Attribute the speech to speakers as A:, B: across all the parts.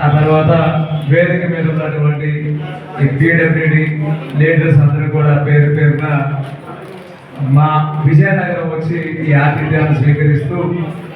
A: ఆ తర్వాత వేదిక మీద ఉన్నటువంటి ఈ పీడబ్ల్యూడి లీడర్స్ అందరూ కూడా పేరు పేరున మా విజయనగరం వచ్చి ఈ ఆతిథ్యాన్ని స్వీకరిస్తూ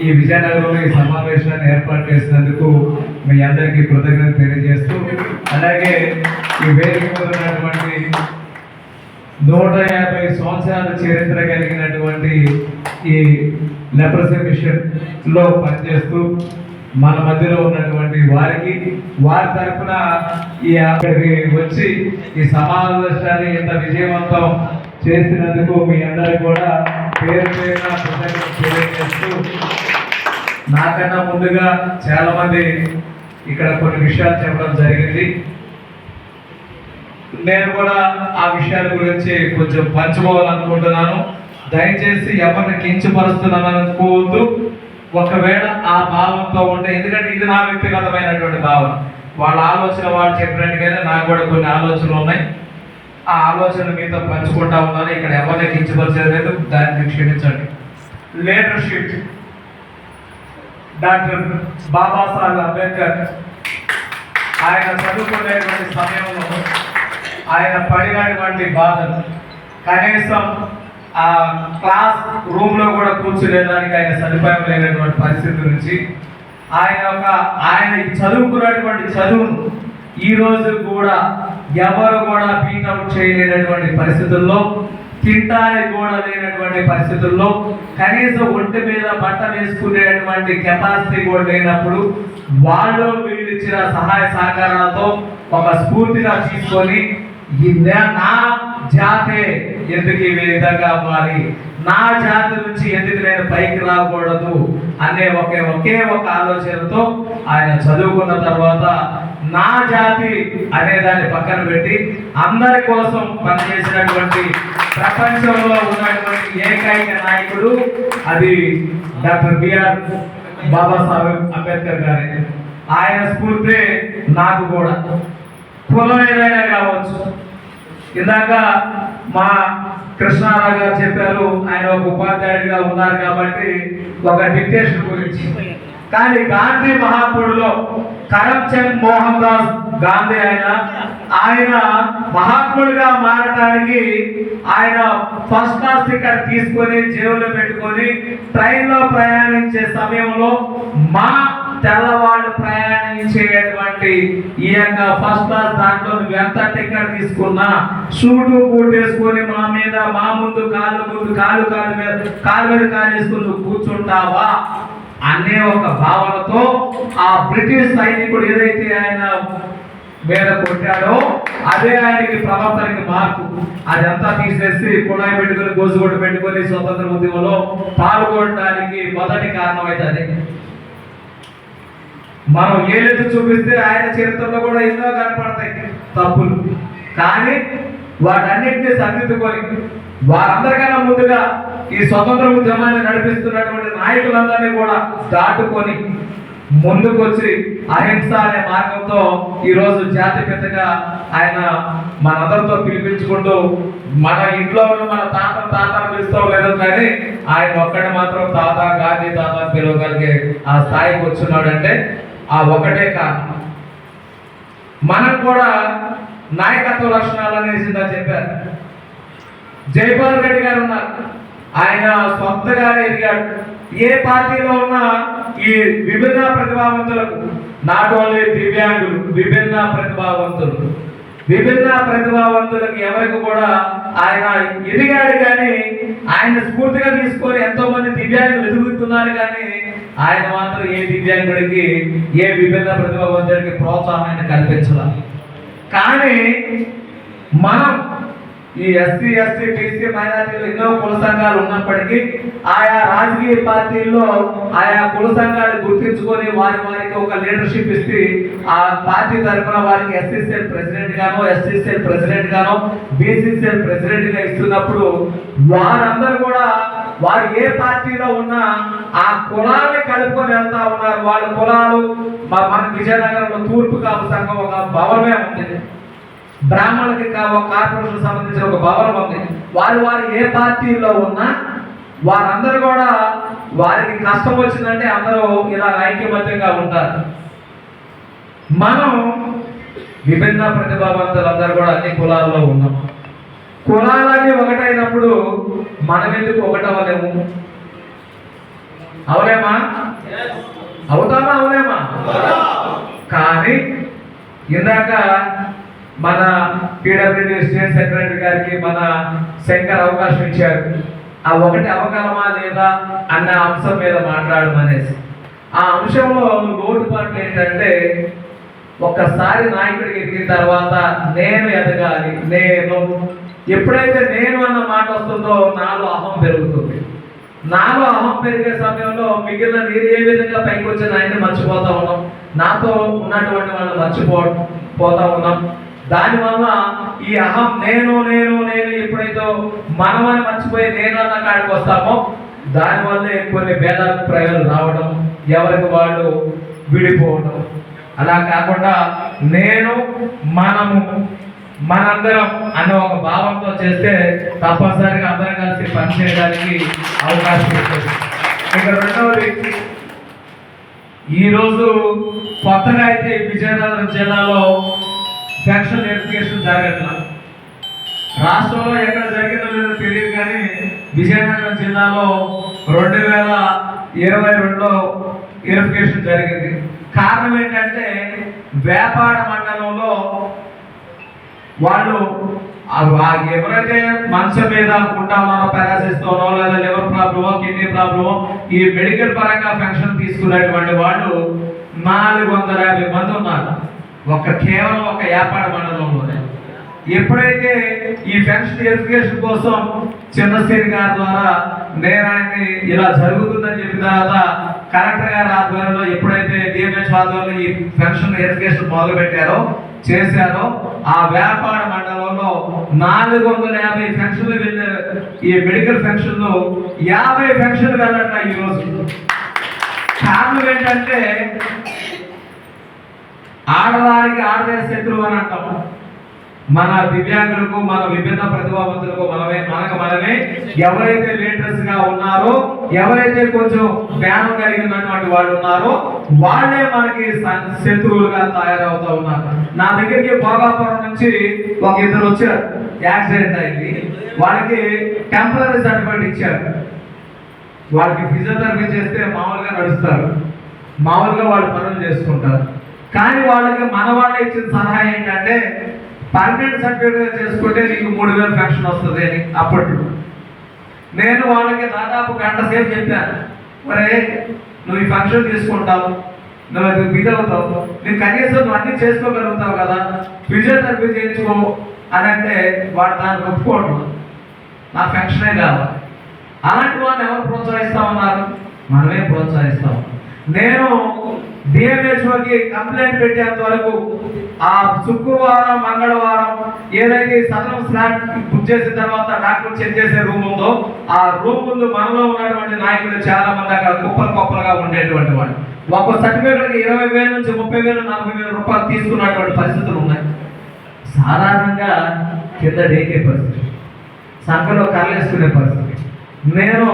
A: ఈ విజయనగరంలో ఈ సమావేశాన్ని ఏర్పాటు చేసినందుకు మీ అందరికీ కృతజ్ఞత తెలియజేస్తూ అలాగే ఈ వేదిక మీద ఉన్నటువంటి నూట యాభై సంవత్సరాల చరిత్ర కలిగినటువంటి ఈ లెప్రసీ మిషన్లో పనిచేస్తూ మన మధ్యలో ఉన్నటువంటి వారికి వారి తరఫున ఈ అక్కడికి వచ్చి ఈ సమావేశాన్ని ఇంత విజయవంతం చేసినందుకు మీ అందరికి కూడా పేరు పేరున తెలియజేస్తూ నాకన్నా ముందుగా చాలా మంది ఇక్కడ కొన్ని విషయాలు చెప్పడం జరిగింది. నేను కూడా ఆ విషయాల గురించి కొంచెం పంచుకోవాలనుకుంటున్నాను. దయచేసి ఎవరిని కించపరుస్తున్నాను అనుకోవద్దు ఒకవేళ ఆ భావంతో ఉంటే ఎందుకంటే ఇది నా వ్యక్తిగతమైనటువంటి భావన. వాళ్ళ ఆలోచన వాళ్ళు చెప్పినట్టుగానే నాకు కూడా కొన్ని ఆలోచనలు ఉన్నాయి. ఆ ఆలోచనలు మీతో పంచుకుంటా ఉన్నాను. ఇక్కడ ఎవరిని కించపరిచేది లేదు. దాన్ని క్షమించండి. లీడర్షిప్ డాక్టర్ బాబాసాహెబ్ అంబేద్కర్ ఆయన చదువుకునేటువంటి సమయంలో ఆయన పడినటువంటి బాధలు కనీసం ఆ క్లాస్ రూమ్లో కూడా కూర్చునేదానికి ఆయన సదుపాయం లేనటువంటి పరిస్థితి నుంచి ఆయన ఒక ఆయన చదువుకున్నటువంటి చదువును ఈ రోజు కూడా ఎవరు కూడా బీటౌట్ చేయలేనటువంటి పరిస్థితుల్లో తింటానికి కూడా లేనటువంటి పరిస్థితుల్లో కనీసం ఒంటి మీద బట్ట వేసుకునేటువంటి కెపాసిటీ కూడా లేనప్పుడు వాళ్ళు వీళ్ళు ఇచ్చిన సహాయ సహకారాలతో ఒక స్ఫూర్తిగా తీసుకొని ఈ నా జాతే? ఎందుకు ఈ విధంగా అవ్వాలి నా జాతి నుంచి ఎందుకు నేను పైకి రాకూడదు? అనే ఒకే ఒకే ఒక ఆలోచనతో ఆయన చదువుకున్న తర్వాత నా జాతి అనే దాన్ని పక్కన పెట్టి అందరి కోసం పనిచేసినటువంటి ప్రపంచంలో ఉన్నటువంటి ఏకైక నాయకుడు అది డాక్టర్ బిఆర్ బాబాసాహెబ్ అంబేద్కర్ గారి. ఆయన స్ఫూర్తే నాకు కూడా. కులం ఏదైనా కావచ్చు. ఇందాక మా కృష్ణారావు గారు చెప్పారు ఆయన ఒక ఉపాధ్యాయుడిగా ఉన్నారు కాబట్టి ఒక డిక్టేషన్ గురించి. కానీ గాంధీ మహాత్ముడిలో కరమ్చంద్ మోహన్ దాస్ గాంధీ ఆయన ఆయన మహాత్ముడిగా మారడానికి ఆయన ఫస్ట్ క్లాస్ టికెట్ తీసుకొని జేబులో పెట్టుకొని ట్రైన్లో ప్రయాణించే సమయంలో మా తెల్లవాళ్ళు ప్రయాణించేటువంటి ఈ యొక్క ఫస్ట్ క్లాస్ దాంట్లో నువ్వు ఎంత టికెట్ తీసుకున్నా షూటు కూటేసుకొని మా మీద మా ముందు కాళ్ళు ముందు కాలు కాలు మీద కాలు మీద కాలు వేసుకుని నువ్వు కూర్చుంటావా అనే ఒక భావనతో ఆ బ్రిటిష్ సైనికుడు ఏదైతే ఆయన మీద కొట్టాడో అదే ఆయనకి ప్రవర్తనకి మార్పు. అదంతా తీసేసి కుళాయి పెట్టుకొని గోసుగొట్టు పెట్టుకొని స్వతంత్ర ఉద్యమంలో పాల్గొనడానికి మొదటి కారణం అయితే అదే. మనం ఏలెత్తి చూపిస్తే ఆయన చరిత్రలో కూడా ఎన్నో కనపడతాయి తప్పులు. కానీ వాటన్నిటిని సరిదిద్దుకొని వారందరికన్నా ముందుగా ఈ స్వతంత్ర ఉద్యమాన్ని నడిపిస్తున్నటువంటి నాయకులందరినీ కూడా దాటుకొని ముందుకొచ్చి అహింస అనే మార్గంతో ఈరోజు జాతిపితగా ఆయన మనందరితో పిలిపించుకుంటూ మన ఇంట్లో ఉన్న మన తాత తాత పిలుస్తాం లేదు కానీ ఆయన ఒక్కడే మాత్రం తాత గాంధీ తాత పిలవగలిగే ఆ స్థాయికి వచ్చున్నాడంటే ఆ ఒకటే కారణం. మనం కూడా నాయకత్వ లక్షణాలు అనేసిందా చెప్పారు. జైపాల్ రెడ్డి గారు ఉన్నారు. ఆయన సొంతగా ఎదిగాడు. ఏ పార్టీలో ఉన్నా ఈ విభిన్న ప్రతిభావంతులకు నాట్ ఓన్లీ దివ్యాంగులు విభిన్న ప్రతిభావంతులు. విభిన్న ప్రతిభావంతులకు ఎవరికి కూడా ఆయన ఎదిగాడు కానీ ఆయన స్ఫూర్తిగా తీసుకొని ఎంతో మంది దివ్యాంగులు ఎదుగుతున్నారు కానీ ఆయన మాత్రం ఏ దివ్యాంగుడికి ఏ విభిన్న ప్రతిభావంతుడికి ప్రోత్సాహాన్ని కల్పించాలి. కానీ మనం ఈ ఎస్సీ ఎస్టీ బీసీ మైనార్టీలు ఎన్నో కుల సంఘాలు ఉన్నప్పటికీ ఆయా రాజకీయ పార్టీల్లో ఆయా కుల సంఘాలు గుర్తించుకొని వారి వారికి ఒక లీడర్షిప్ ఇస్తే ఆ పార్టీ తరఫున వారికి ఎస్సీసీఎల్ ప్రెసిడెంట్ గానో ఎస్సీసీఎల్ ప్రెసిడెంట్ గానో బీసీసీఎల్ ప్రెసిడెంట్గా ఇస్తున్నప్పుడు వారందరూ కూడా వారు ఏ పార్టీలో ఉన్నా ఆ కులాన్ని కలుపుకొని వెళ్తా ఉన్నారు. వాళ్ళ కులాలు మన విజయనగరంలో తూర్పు కాపు సంఘం ఒక భవనమే ఉంది. బ్రాహ్మణులకి కార్పొరేషన్ సంబంధించిన ఒక భవనం ఉంది. వారు వారు ఏ పార్టీలో ఉన్నా వారందరూ కూడా వారికి కష్టం వచ్చిందంటే అందరూ ఇలా ఐక్యమత్యంగా ఉంటారు. మనం విభిన్న ప్రతిభావంతులందరూ కూడా అన్ని కులాల్లో ఉన్నాం. కులాలన్నీ ఒకటైనప్పుడు మనం ఎందుకు ఒకటవలేము అవలేమా? అవుతామా? అవలేమా? కానీ ఇందాక మన పీడబ్ల్యూడీ స్టేట్ సెక్రటరీ గారికి మన శంకర్ అవకాశం ఇచ్చారు. ఆ ఒకటి అవగలమా లేదా అన్న అంశం మీద మాట్లాడమనేసి ఆ అంశంలో లోటుపాట్లు ఏంటంటే ఒక్కసారి నాయకుడికి ఎదిగిన తర్వాత నేను ఎదగాలి నేను ఎప్పుడైతే నేను అన్న మాట వస్తుందో నాలో అహం పెరుగుతుంది. నాలో అహం పెరిగే సమయంలో మిగిలిన నేను ఏ విధంగా పైకి వచ్చిన ఆయన్ని మర్చిపోతా ఉన్నాం? నాతో ఉన్నటువంటి వాళ్ళని మర్చిపో పోతా ఉన్నాం. దానివల్ల ఈ అహం నేను నేను నేను ఎప్పుడైతే మనమని మర్చిపోయి నేను అన్న కాడికి వస్తామో దానివల్లే కొన్ని భేదాభిప్రాయాలు రావడం ఎవరికి వాళ్ళు విడిపోవడం. అలా కాకుండా నేను మనము మనందరం అన్న ఒక భావంతో చేస్తే తప్పనిసరిగా అందరం కలిసి పనిచేయడానికి అవకాశం ఉంటుంది. ఇక రెండవది ఈరోజు కొత్తగా అయితే విజయనగరం జిల్లాలో సెక్షన్ ఎడ్యుకేషన్ జరగట్ల. రాష్ట్రంలో ఎక్కడ జరిగిందో లేదో తెలియదు కానీ విజయనగరం జిల్లాలో రెండు వేల ఇరవై రెండులో వెరిఫికేషన్ జరిగింది. కారణం ఏంటంటే వ్యాపార మండలంలో వాళ్ళు ఎవరైతే మంచం మీద ఉంటామో ఉన్నారో లేదా లివర్ ప్రాబ్లమో కిడ్నీ ప్రాబ్లమో ఈ మెడికల్ పరంగా పెన్షన్ తీసుకునేటువంటి వాళ్ళు నాలుగు వందల యాభై మంది ఉన్నారు. ఒక కేవలం ఒక వ్యాపార మండలంలోనే. ఎప్పుడైతే ఈ పెన్షన్ ఎడ్యుకేషన్ కోసం చంద్రశేఖర్ గారి ద్వారా నేను ఆయన్ని ఇలా జరుగుతుందని చెప్పిన తర్వాత కలెక్టర్ గారి ఆధ్వర్యంలో ఎప్పుడైతే డిఎంహెచ్ ఆధ్వర్యంలో ఈ పెన్షన్ ఎడ్యుకేషన్ మొదలు పెట్టారో చేశారో ఆ వ్యాపార మండలంలో నాలుగు వందల యాభై పెన్షన్లు వెళ్ళే ఈ మెడికల్ పెన్షన్లు యాభై పెన్షన్లు వెళ్ళట ఈ కారణం ఏంటంటే ఆడవారికి ఆడదే శత్రువు అని అంటాం మన దివ్యాంగులకు మన విభిన్న ప్రతిభావంతులకు మనమే మనకు మనమే ఎవరైతే లీడర్స్గా ఉన్నారో ఎవరైతే కొంచెం జ్ఞానం కలిగినటువంటి వాళ్ళు ఉన్నారో వాళ్ళే మనకి శత్రువులుగా తయారవుతా ఉన్నారు. నా దగ్గరికి భోగాపురం నుంచి ఒక ఇద్దరు వచ్చారు. యాక్సిడెంట్ అయింది. వాళ్ళకి టెంపరీ సర్టిఫికేట్ ఇచ్చారు. వాళ్ళకి ఫిజియోథెరపీ చేస్తే మామూలుగా నడుస్తారు. మామూలుగా వాళ్ళు పనులు చేసుకుంటారు. కానీ వాళ్ళకి మన వాళ్ళు ఇచ్చిన సలహా ఏంటంటే పర్మనెంట్ సర్టిఫికేట్ చేసుకుంటే నీకు మూడు వేలు పెన్షన్ వస్తుంది అని అప్పట్లో. నేను వాళ్ళకి దాదాపు గంట సేపు చెప్పాను. మరే నువ్వు ఈ ఫంక్షన్ తీసుకుంటావు నువ్వు అది అవుతావు కనీసం నువ్వు అన్ని చేసుకోగలుగుతావు కదా ఫిజియోథెరపీ చేయించుకో అని అంటే వాడు దాన్ని ఒప్పుకోవడం నా పెన్షనే కావాలి అలాంటి వాళ్ళని ఎవరు ప్రోత్సహిస్తా ఉన్నారు మనమే ప్రోత్సహిస్తాం. నేను డిఎంహెచ్ఓకి కంప్లైంట్ పెట్టేంత వరకు ఆ శుక్రవారం మంగళవారం ఏదైతే సదనం స్లాట్ బుక్ చేసిన తర్వాత డాక్టర్ చెక్ చేసే రూమ్ ఉందో ఆ రూమ్ ముందు మనలో ఉన్నటువంటి నాయకులు చాలా మంది అక్కడ కుప్పలు కుప్పలుగా ఉండేటువంటి వాళ్ళు. ఒక సర్టిఫికేట్కి ఇరవై వేల నుంచి ముప్పై వేలు నలభై వేల రూపాయలు తీసుకున్నటువంటి పరిస్థితులు ఉన్నాయి. సాధారణంగా కింద డేకే పరిస్థితి. సంఖలో కర్లేసుకునే పరిస్థితి. నేను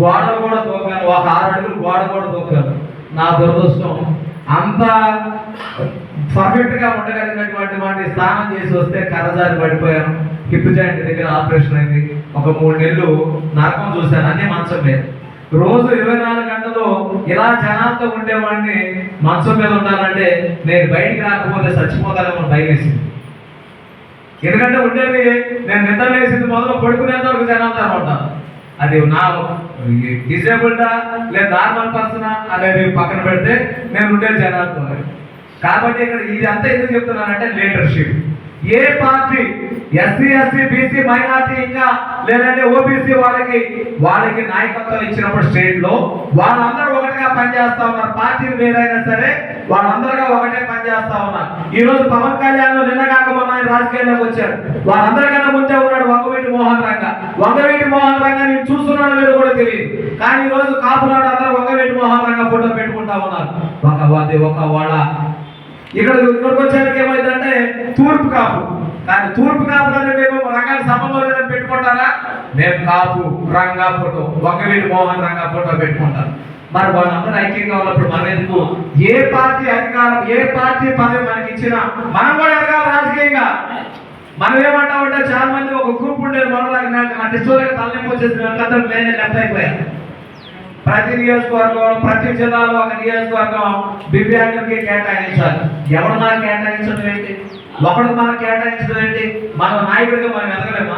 A: గోడ కూడా దూకాను ఒక ఆరు అడుగులు గోడ కూడా దూకాను నా దురదృష్టం. అంత పర్ఫెక్ట్గా ఉండగలిగినటువంటి వాడిని స్నానం చేసి వస్తే కర్రజారి పడిపోయాను. హిప్ జాయింట్ దగ్గర ఆపరేషన్ అయింది. ఒక మూడు నెలలు నరకం చూశాను. అన్ని మంచం మీద. రోజు ఇరవై నాలుగు గంటలు ఇలా జనాలతో ఉండేవాడిని మంచం మీద ఉండాలంటే నేను బయటికి రాకపోతే చచ్చిపోతానేమో భయం వేసింది ఎందుకంటే ఉండేది నేను నిద్ర లేసింది మొదలు పడుకునేంత వరకు జనాలతో ఉంటాను. అది నా డిజేబుల్డా లేదా నార్మల్ పర్సనా అనేది పక్కన పెడితే నేను ఉండే జనాలతో కాబట్టి ఇక్కడ ఇది అంతా ఎందుకు చెప్తున్నానంటే లీడర్షిప్ ఏ party SC SC BC minority ఇంకా లేదంటే ఓబీసీ వాళ్ళకి వాళ్ళకి నాయకత్వం ఇచ్చినప్పుడు స్టేట్లో వాళ్ళందరూ ఒకటిగా పనిచేస్తా ఉన్నారు. పార్టీలు వేరైనా సరే వాళ్ళందరుగా ఒకటే పనిచేస్తా ఉన్నారు. ఈ రోజు పవన్ కళ్యాణ్ నిన్న కాక మొన్న ఆయన రాజకీయాల్లోకి వచ్చారు. వాళ్ళందరికన్నా ముందే ఉన్నాడు వంగవీటి మోహన్ రంగ. వంగవీటి మోహన్ రంగ నేను చూస్తున్నాడు లేదు కూడా తెలియదు. కానీ ఈ రోజు కాపునాడు అందరూ వంగవీటి మోహన్ రంగ ఫోటో పెట్టుకుంటా ఉన్నారు. ఒక వాది ఒక వాడ. ఇక్కడ ఇక్కడికి వచ్చేసరికి ఏమైందంటే తూర్పు కాపు. కానీ తూర్పు కాపు మేము రంగాల సంబంధం పెట్టుకుంటారా? మేము కాపు రంగా ఫోటో ఒకవేళ మోహన్ రంగా ఫోటో పెట్టుకుంటారు మరి వాళ్ళందరూ ఐక్యంగా ఉన్నప్పుడు మనం ఎందుకు? ఏ పార్టీ అధికారం ఏ పార్టీ పదవి మనకి ఇచ్చినా మనం కూడా అడగాలి రాజకీయంగా. మనం ఏమంటామంటే చాలా మంది ఒక గ్రూప్ ఉండేది మనలాగా నాకు నా డిస్టోరీగా తలనొప్పి వచ్చేసి అందరూ నేనే లెఫ్ట్ అయిపోయారు ప్రతి నియోజకవర్గం ప్రతి జిల్లాలో ఒక నియోజకవర్గం దివ్యాంగులకి కేటాయించాలి. ఎవరు మనకు కేటాయించడం ఏంటి? ఒకడు మనం కేటాయించడం ఏంటి మన నాయకుడిగా మనం ఎదగలేమా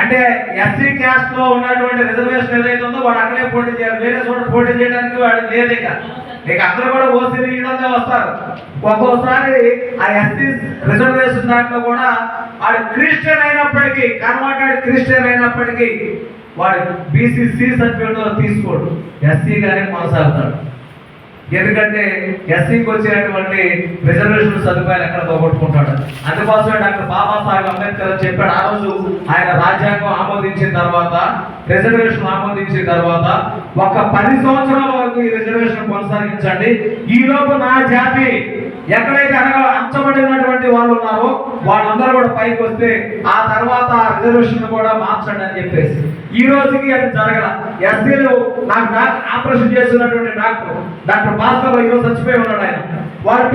A: అంటే ఎస్సీ క్యాస్ట్లో ఉన్నటువంటి రిజర్వేషన్ ఏదైతే ఉందో వాడు అక్కడే పోటీ చేయాలి. వేరే చోట పోటీ చేయడానికి వాడు లేదు ఇక. ఇక అందరూ కూడా ఓసీ తీయడంగా వస్తారు. ఒక్కోసారి ఆ ఎస్సీ రిజర్వేషన్ దాంట్లో కూడా వాడు క్రిస్టియన్ అయినప్పటికీ కన్వర్టెడ్ క్రిస్టియన్ అయినప్పటికీ వాడు బీసీసీ సర్టిఫికేట్ తీసుకోడు. ఎస్సీ గానే కొనసాగుతాడు. ఎందుకంటే ఎస్సీకి వచ్చినటువంటి రిజర్వేషన్ సదుపాయాలు ఎక్కడ పోగొట్టుకుంటాడు? అందుకోసమే డాక్టర్ బాబాసాహెబ్ అంబేద్కర్ చెప్పాడు. ఆ రోజు ఆయన రాజ్యాంగం ఆమోదించిన తర్వాత రిజర్వేషన్ ఆమోదించిన తర్వాత ఒక పది సంవత్సరాల వరకు ఈ రిజర్వేషన్ కొనసాగించండి. ఈ లోపు నా జాతి ఎక్కడైతే అనగా అంచబడినటువంటి వాళ్ళు ఉన్నారో వాళ్ళందరూ కూడా పైకి వస్తే ఆ తర్వాత ఆ రిజర్వేషన్ కూడా మార్చండి అని చెప్పేసి ఈ రోజుకి అది జరగల. ఎస్సీలు నాకు ఆపరేషన్ చేస్తున్నటువంటి డాక్టర్ డాక్టర్ భాస్కర్ ఈరోజు చచ్చిపోయి ఉన్నాడు ఆయన. వాడి